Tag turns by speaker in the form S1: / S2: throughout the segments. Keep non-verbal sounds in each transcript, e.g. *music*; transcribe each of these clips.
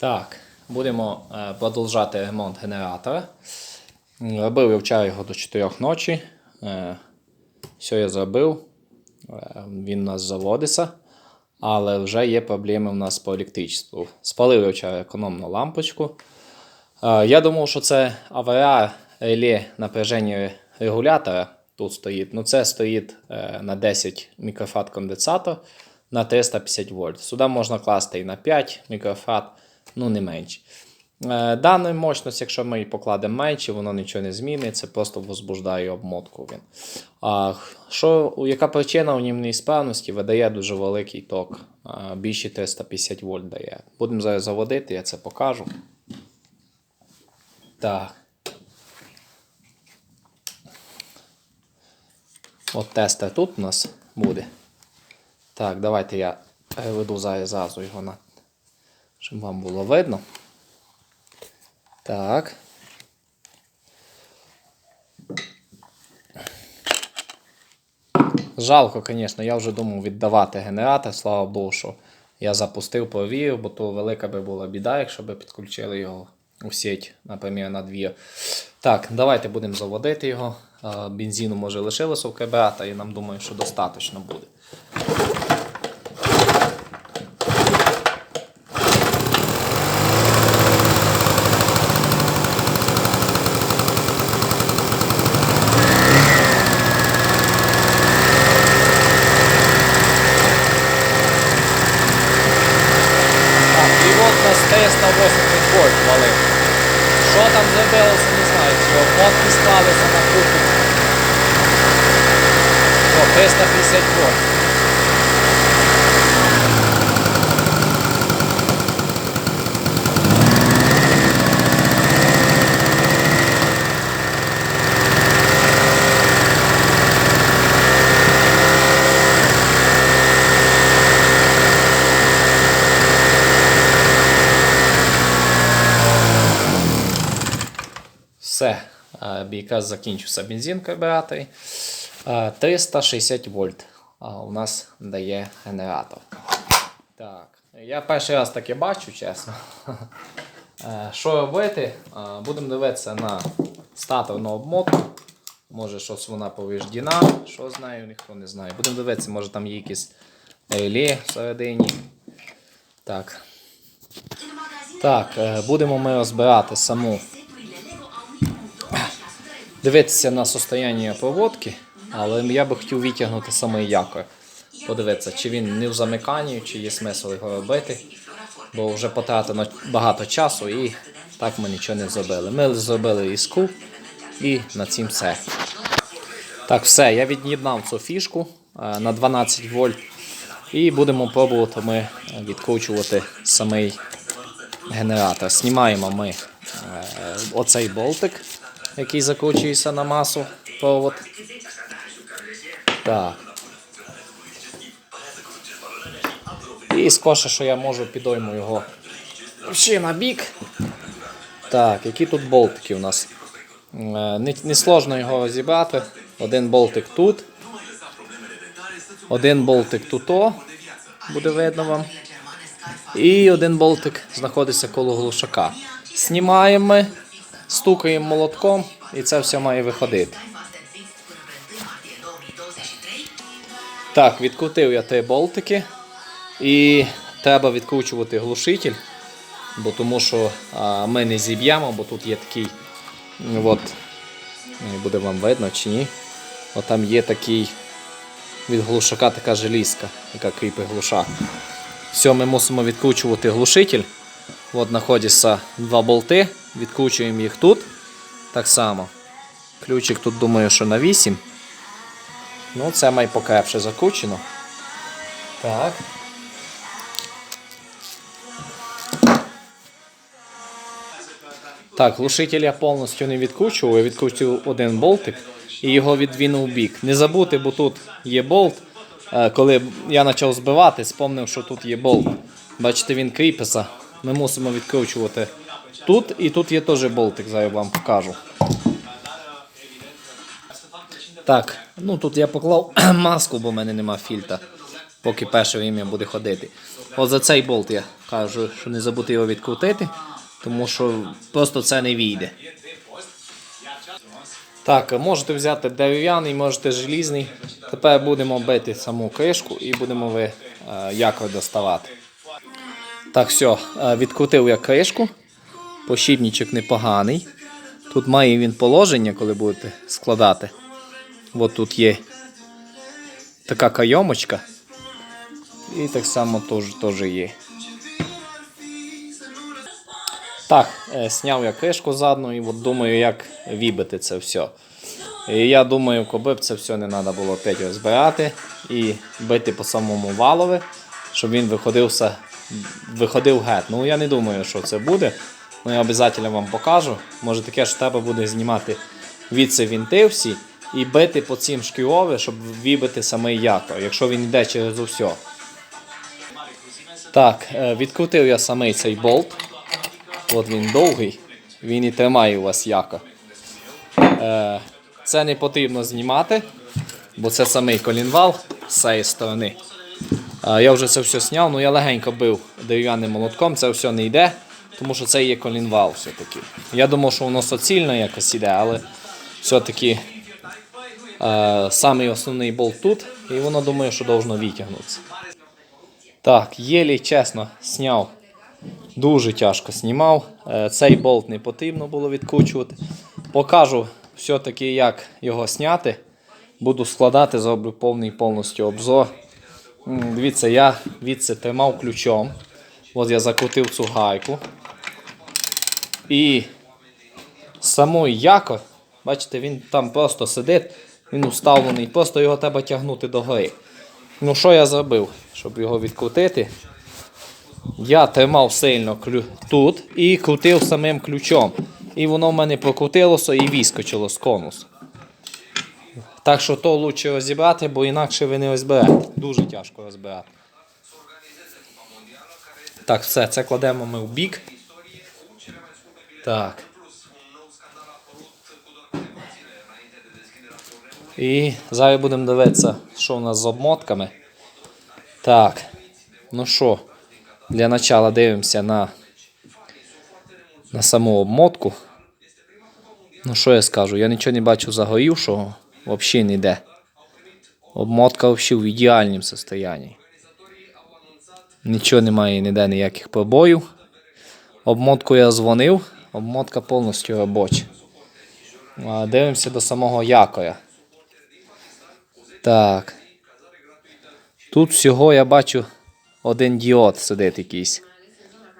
S1: Так, будемо е, продовжати ремонт генератора. Робив я вчора його до 4 ночі. Е, все я зробив. Е, він у нас заводиться. Але вже є проблеми у нас по електричеству. Спалив я вчора економну лампочку. Я думав, що це аварія реле напряження регулятора тут стоїть. Ну, це стоїть на 10 мікрофат конденсатор на 350 вольт. Сюди можна класти і на 5 мікрофат, ну не менше. Е, Дану мощність, якщо ми її покладемо менше, воно нічого не зміниться, просто возбуждає обмотку він. А що, яка причина у ній неісправності? Видає дуже великий ток, більше 350 вольт дає. Будемо зараз заводити, я це покажу. Так. От тестер тут у нас буде. Так, давайте я переведу зараз його на. Щоб вам було видно. Так. Жалко, звісно, я вже думав віддавати генератор, слава Богу, що я запустив, провірив, бо то велика би була біда, якщо б підключили його у сеть, наприклад, на дві. Так, давайте будемо заводити його. Бензину може лишилося в карбюратора, і нам думаю, що достатньо буде. Так, і от на 380 вольт валив. Що там зробилося, не знаю. Чи обмотки склалися на купу. О, 350. Все. Якраз закінчився бензин. Е, 360 вольт у нас дає генератор. Так. Я перший раз таке бачу, чесно. *laughs* Е, Що робити? Е, Будемо дивитися на статорну обмотку. Може щось вона повреждена, що з ніхто не знає. Будемо дивитися, може там є якісь реле всередині. Так. Так, е, будемо ми розбирати саму дивитися на состояння проводки, але я би хотів витягнути саме якор. Подивитися, чи він не в замиканні, чи є смисл його робити. Бо вже потратено багато часу і так ми нічого не зробили. Ми зробили іску і на цім все. Так, все, я від'єднав цю фішку е, на 12 вольт. І будемо пробувати ми відкручувати самий генератор. Знімаємо ми е, оцей болтик, який закручується на масу провод. Так. І скорше, що я можу, підойму його ще на бік. Так, які тут болтики у нас? Е, Не, сложно його розібрати. Один болтик тут. Один болтик тут, о, буде видно вам. І один болтик знаходиться коло глушака. Знімаємо, стукаємо молотком, і це все має виходити. Так, відкрутив я три болтики. І треба відкручувати глушитель, бо тому що а, ми не зіб'ємо, бо тут є такий. ну, От, не буде вам видно чи ні. От там є такий від глушака така желізка, яка кріпить глушак. Все, ми мусимо відкручувати глушитель. От знаходяться два болти. Відкручуємо їх тут. Так само. Ключик тут думаю, що на 8. Ну, це май покрепше закручено. Так. Так, глушитель я повністю не відкручував, я відкрутив один болтик і його відвінув бік. Не забути, бо тут є болт. Е, Коли я почав збивати, спомнив, що тут є болт. Бачите, він кріпиться. Ми мусимо відкручувати тут, і тут є теж болтик, зараз я вам покажу. Так, ну тут я поклав *clears throat* маску, бо в мене нема фільтра, поки перше ім'я буде ходити. От за цей болт я кажу, що не забути його відкрутити, тому що просто це не війде. Так, можете взяти дерев'яний, можете желізний. Тепер будемо бити саму кришку і будемо ви е, якор доставати. Так, все, е, відкрутив я кришку. Пощіпничок непоганий. Тут має він положення, коли будете складати. От тут є така кайомочка. І так само теж, теж є. Так, е, сняв я кришку задну і от думаю, як вібити це все. І я думаю, коби б це все не треба було опять розбирати і бити по самому валові, щоб він виходив, все- виходив геть. Ну я не думаю, що це буде. Ну я обов'язково вам покажу. Може таке, що треба буде знімати від вінти всі і бити по цим шкіові, щоб вибити самий якор, якщо він йде через усе. Так, е, відкрутив я самий цей болт. От він довгий, він і тримає у вас яко. Е, це не потрібно знімати, бо це самий колінвал з цієї сторони. Е, я вже це все зняв, але я легенько бив дерев'яним молотком, це все не йде, тому що це є колінвал все-таки. Я думав, що воно соцільно якось іде, але все-таки самий основний болт тут, і воно думаю, що должно витягнутися. Так, єлі чесно, зняв. Дуже тяжко знімав. Е, Цей болт не потрібно було відкручувати. Покажу все-таки, як його зняти. Буду складати, зроблю повний повністю обзор. Дивіться, я відси тримав ключом. От я закрутив цю гайку. І самий якор, бачите, він там просто сидить, він уставлений, просто його треба тягнути догори. Ну, що я зробив, щоб його відкрутити? Я тримав сильно клю... тут і крутив самим ключом. І воно в мене прокрутилося і вискочило з конусу. Так що то краще розібрати, бо інакше ви не розберете. Дуже тяжко розбирати. Так, все, це кладемо ми в бік. Так. І зараз будемо дивитися, що у нас з обмотками. Так. Ну що, для начала дивимося на, на саму обмотку. Ну що я скажу? Я нічого не бачу загорівшого, взагалі не йде. Обмотка взагалі в ідеальному стані. Нічого немає ніде ніяких побоїв. Обмотку я дзвонив, обмотка повністю робоча. Дивимося до самого якоря. Так. Тут всього я бачу один діод сидить якийсь.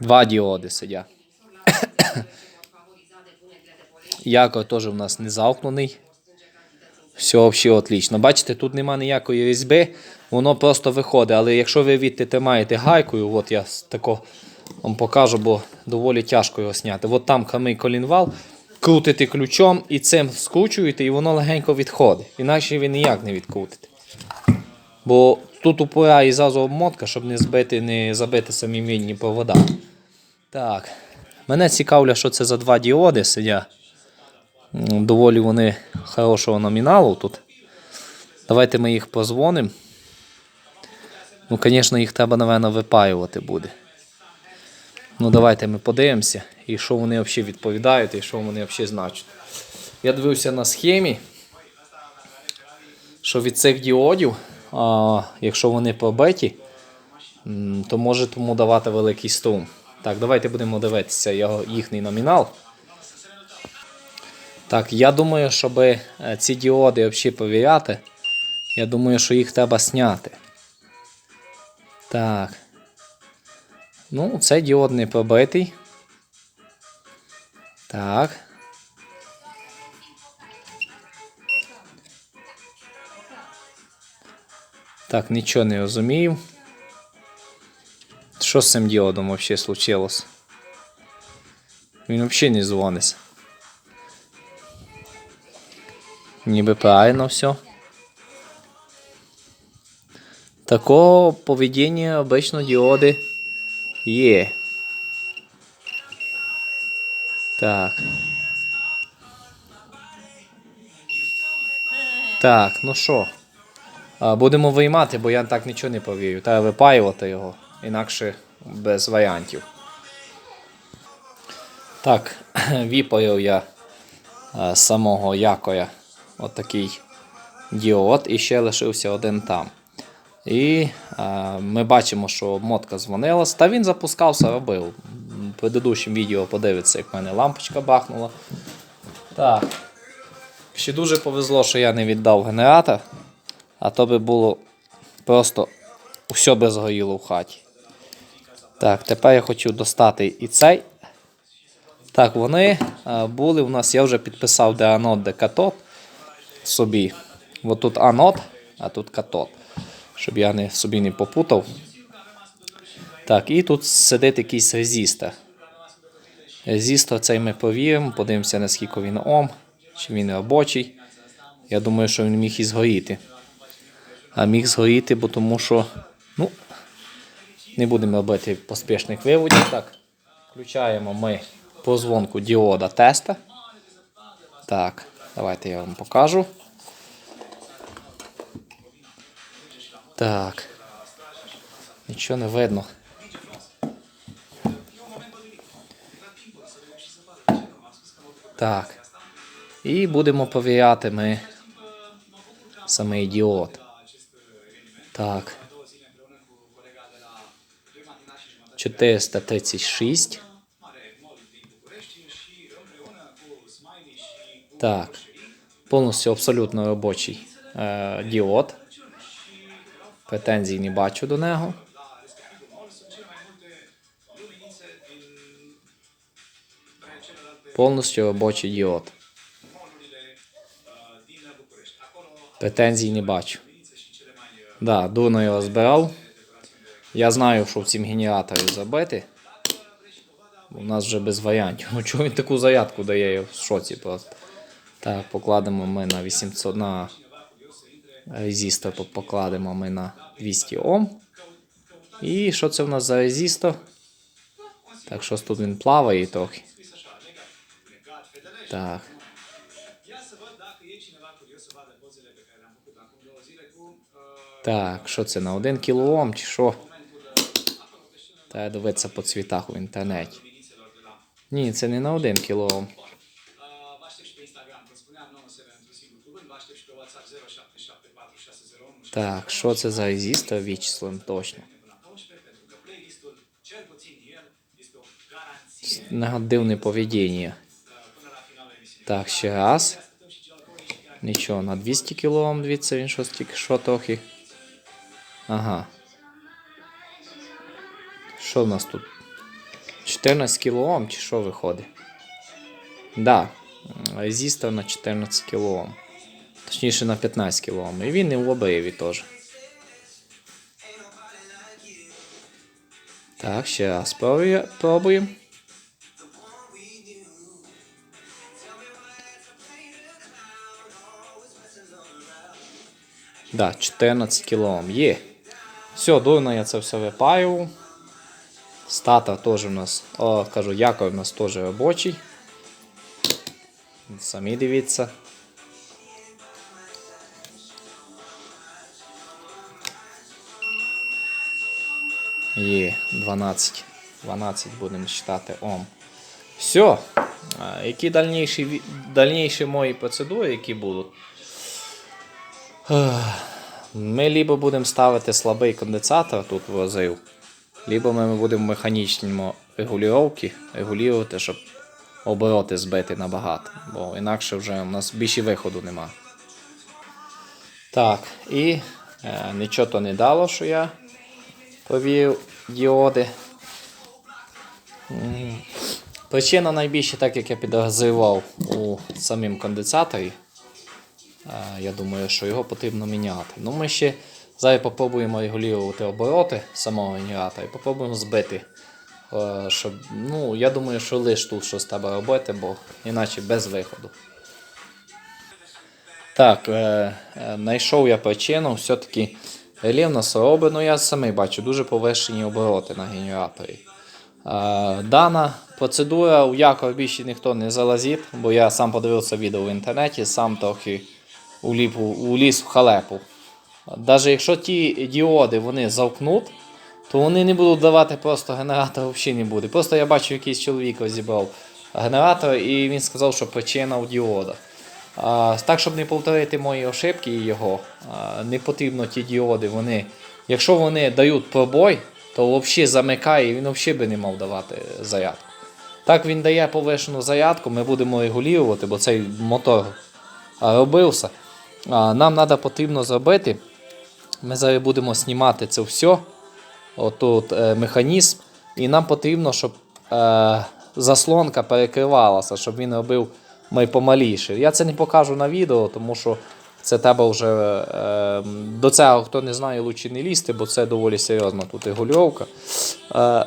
S1: Два діоди сидять. *coughs* Якор теж в нас не замкнений. Все взагалі отлично. Бачите, тут нема ніякої різьби, воно просто виходить. Але якщо ви відти тримаєте гайкою, от я тако вам покажу, бо доволі тяжко його зняти. От там камий колінвал, крутите ключом і цим скручуєте, і воно легенько відходить. Інакше ви ніяк не відкрутите. Бо тут упирає зразу обмотка, щоб не збити, не забити самі мідні провода. Так. Мене цікавлять, що це за два діоди сидять. Доволі вони хорошого номіналу тут. Давайте ми їх позвонимо. Ну, звісно, їх треба, напевно, випаювати буде. Ну, давайте ми подивимося, і що вони взагалі відповідають, і що вони взагалі значать. Я дивився на схемі, що від цих діодів, а, якщо вони побиті, то може тому давати великий струм. Так, давайте будемо дивитися його, їхній номінал. Так, я думаю, щоб е, ці діоди взагалі перевіряти, я думаю, що їх треба зняти. Так. Ну, цей діод не пробитий. Так. Так, нічого не розумію. Що з цим діодом взагалі случилось? Він взагалі не дзвониться. Ніби правильно все. Такого поведіння обично діоди є. Так. Так, ну що? Будемо виймати, бо я так нічого не повірю. Треба випаювати його. інакше без варіантів. Так, *clears throat* віпаяв я самого якоря отакий діод і ще лишився один там. І е, ми бачимо, що обмотка дзвонилась, та він запускався, робив. В предыдущому відео подивиться, як в мене лампочка бахнула. Так. Ще дуже повезло, що я не віддав генератор, а то би було просто все би згоріло в хаті. Так, тепер я хочу достати і цей. Так, вони е, були у нас, я вже підписав, де анод, де катод собі. От тут анод, а тут катод. Щоб я не, собі не попутав. Так, і тут сидить якийсь резистор. Резистор цей ми повіримо, подивимося, наскільки він ом, чи він робочий. Я думаю, що він міг і згоріти. А міг згоріти, бо тому що. Ну, не будемо робити поспішних виводів. Так, включаємо ми позвонку діода теста. Так, давайте я вам покажу. Так. Нічого не видно. Так. І будемо повіряти ми самий діод. Так. 436. Так. Повністю абсолютно робочий е, діод. Претензій не бачу до нього. Повністю робочий діод. Претензій не бачу. Да, дурно його збирав. Я знаю, що в цім генераторі забити. У нас вже без варіантів. Ну чого він таку зарядку дає, в шоці просто. Так, покладемо ми на 800 на резистор покладемо ми на 200 Ом. І що це в нас за резистор? Так, щось тут він плаває трохи. Так. Так, що це на 1 кОм чи що? Треба дивитися по цвітах в інтернеті. Ні, це не на 1 кОм. Так, що це за резистор вичислим точно. Негативне поведіння. Так, ще раз. Нічого, на 200 кОм, дивіться, він щось тільки що трохи. Ага. Що в нас тут? 14 кОм чи що виходить? Да. Резистор на 14 кОм. Точніше на 15 кОм. І він і в обриві теж. Так, ще раз пробує- пробуємо. Да, 14 кілоом є. Все, дурно я це все випаю. Стата теж у нас, о, кажу, якор у нас теж робочий. Самі дивіться. Є 12. 12 будемо читати Ом. Все. Які дальніші, дальніші мої процедури, які будуть? Ми либо будемо ставити слабий конденсатор тут в розрив, либо ми будемо механічно регулювати, регулювати, щоб обороти збити набагато, бо інакше вже у нас більше виходу нема. Так, і е, нічого то не дало, що я повів діоди. Причина найбільше, так як я підозрював у самім конденсаторі. Е, Я думаю, що його потрібно міняти. Ну, ми ще зараз попробуємо регулювати обороти самого генератора і попробуємо збити. е, Щоб, ну, я думаю, що лиш тут щось треба робити, бо іначе без виходу. Так, е, знайшов я причину, все-таки релів нас робить, ну я самий бачу, дуже повищені обороти на генераторі. Дана процедура у якор більше ніхто не залазить, бо я сам подивився відео в інтернеті, сам трохи уліп, уліз в халепу. Навіть якщо ті діоди вони завкнуть, то вони не будуть давати просто генератор взагалі не буде. Просто я бачу, якийсь чоловік розібрав генератор, і він сказав, що причина у діода. Так, щоб не повторити мої ошибки і його, не потрібно ті діоди. Вони, якщо вони дають пробой, то взагалі замикає, і він взагалі би не мав давати зарядку. Так він дає повишену зарядку, ми будемо регулювати, бо цей мотор робився. Нам треба потрібно зробити. Ми зараз будемо знімати це все. Отут е, механізм. І нам потрібно, щоб е, заслонка перекривалася, щоб він робив май помаліше. Я це не покажу на відео, тому що це треба вже е, до цього, хто не знає, лучше не лізти, бо це доволі серйозна тут регульовка. Е,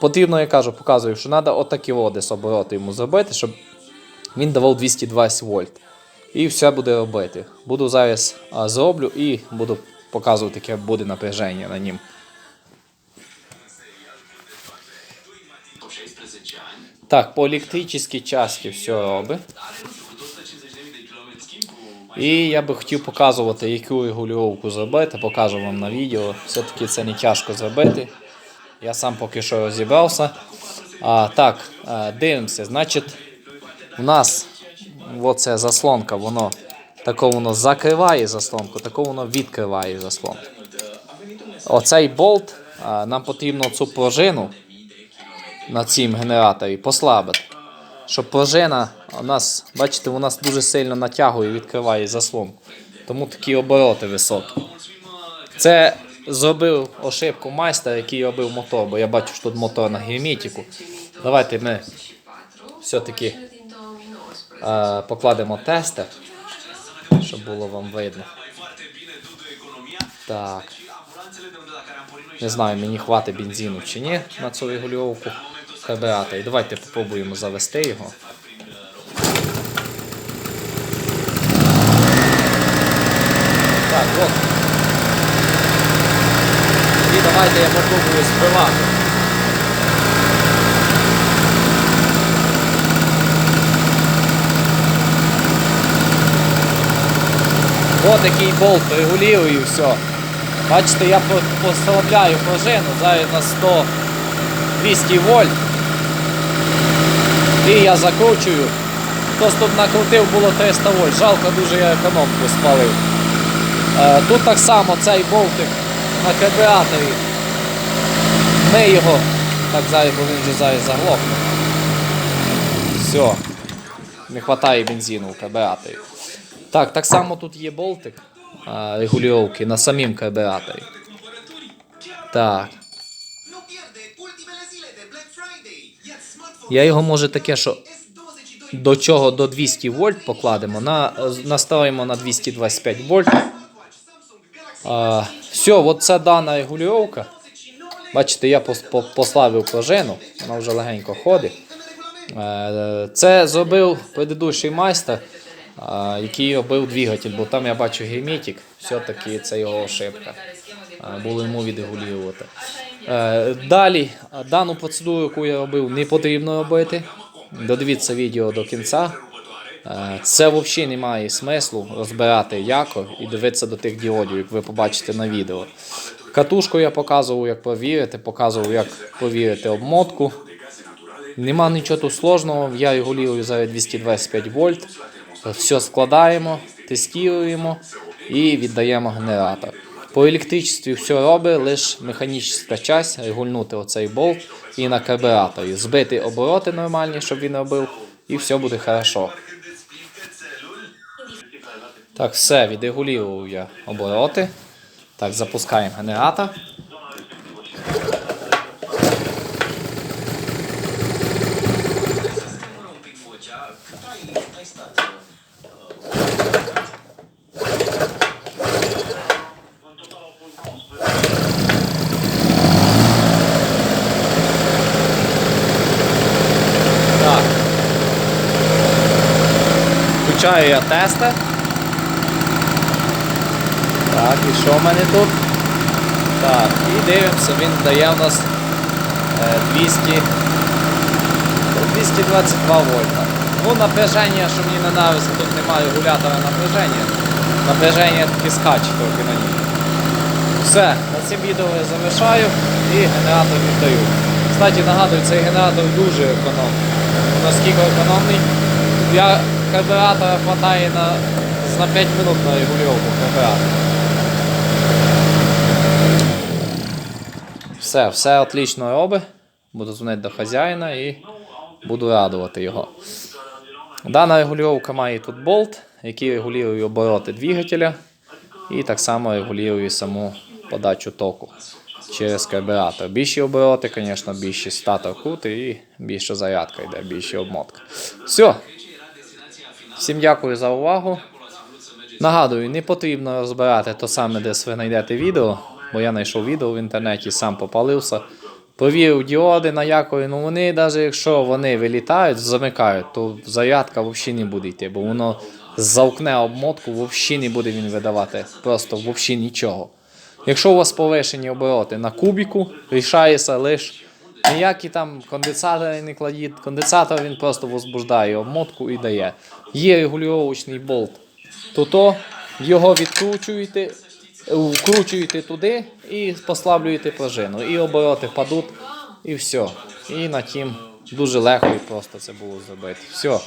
S1: потрібно, я кажу, показую, що треба отакі десь обороти йому зробити, щоб він давав 220 вольт. І все буде робити. Буду зараз а, зроблю і буду показувати, яке буде напряження на нім. Так, по електричній часті все робить. І я би хотів показувати, яку регулювання зробити, покажу вам на відео. Все-таки це не тяжко зробити. Я сам поки що розібрався. А, так, а, дивимося. Значить, у нас оце заслонка, воно тако воно закриває заслонку, тако воно відкриває заслонку. Оцей болт, а, нам потрібно цю пружину на цім генераторі послабити. Щоб пружина у нас, бачите, у нас дуже сильно натягує і відкриває заслонку. Тому такі обороти високі. Це зробив ошибку майстер, який робив мотор, бо я бачу, що тут мотор на герметику. Давайте ми все-таки е, покладемо тестер, щоб було вам видно. Так. Не знаю, мені хватить бензину чи ні на цю регулювання карбюратора. І давайте спробуємо завести його. Так, от. І давайте я попробую збивати. Ось такий болт регулюю і все. Бачите, я по- послабляю пружину зараз на 100 200 вольт. І я закручую. Хтось тут накрутив було 300 вольт. Жалко дуже я економку спалив. Е, тут так само цей болтик на карбюраторі. Ми його. Так зараз, бо він вже зараз заглохне. Все. Не вистачає бензину в карбюраторі. Так, так само тут є болтик регулювання на самім карбюраторі. Так. Я його може таке, що до чого до 200 вольт покладемо, на, наставимо на 225 вольт. А, все, от це дана регулювання. Бачите, я пос- по- пружину, вона вже легенько ходить. Е, Це зробив предыдущий майстер, який робив двигатель, бо там я бачу герметик, все-таки це його ошибка. Було йому відрегулювати. Е, Далі, дану процедуру, яку я робив, не потрібно робити. Додивіться відео до кінця. Е, Це взагалі не має смислу розбирати якор і дивитися до тих діодів, як ви побачите на відео. Катушку я показував, як провірити, показував, як провірити обмотку. Нема нічого тут сложного, я регулюю зараз 225 вольт. Все складаємо, тестуємо і віддаємо генератор. По електричестві все робить, лише механічна частина, регульнути оцей болт і на карбюраторі. Збити обороти нормальні, щоб він робив, і все буде хорошо. Так, все, відрегулював я обороти. Так, запускаємо генератор. Включаю я тестер. Так, і що в мене тут? Так, і дивимося, він дає у нас е, 200, ну, 222 вольта. Ну, напряження, що мені не тут немає регулятора напряження. Напряження таки скаче трохи на ній. Все, на цим відео я завершаю і генератор віддаю. Кстати, нагадую, цей генератор дуже економний. Ну, Наскільки економний, я карбюратора хватає на, на 5 минут на регулювання карбюратора. Все, все отлично робить. Буду дзвонити до хазяїна і буду радувати його. Дана регулювання має тут болт, який регулює обороти двигателя і так само регулює саму подачу току через карбюратор. Більші обороти, звісно, більші статор крути і більша зарядка йде, більша обмотка. Все. Всім дякую за увагу. Нагадую, не потрібно розбирати то саме, де ви знайдете відео, бо я знайшов відео в інтернеті, сам попалився. Провірив діоди на якорі, ну вони, навіть якщо вони вилітають, замикають, то зарядка взагалі не буде йти, бо воно завкне обмотку, взагалі не буде він видавати. Просто взагалі нічого. Якщо у вас повишені обороти на кубіку, рішається лише ніякі там конденсатори не кладіть. Конденсатор він просто возбуждає обмотку і дає. Є регулювачний болт. То його відкручуєте, вкручуєте туди і послаблюєте пружину. І обороти падуть, і все. І на тім дуже легко і просто це було зробити. Все.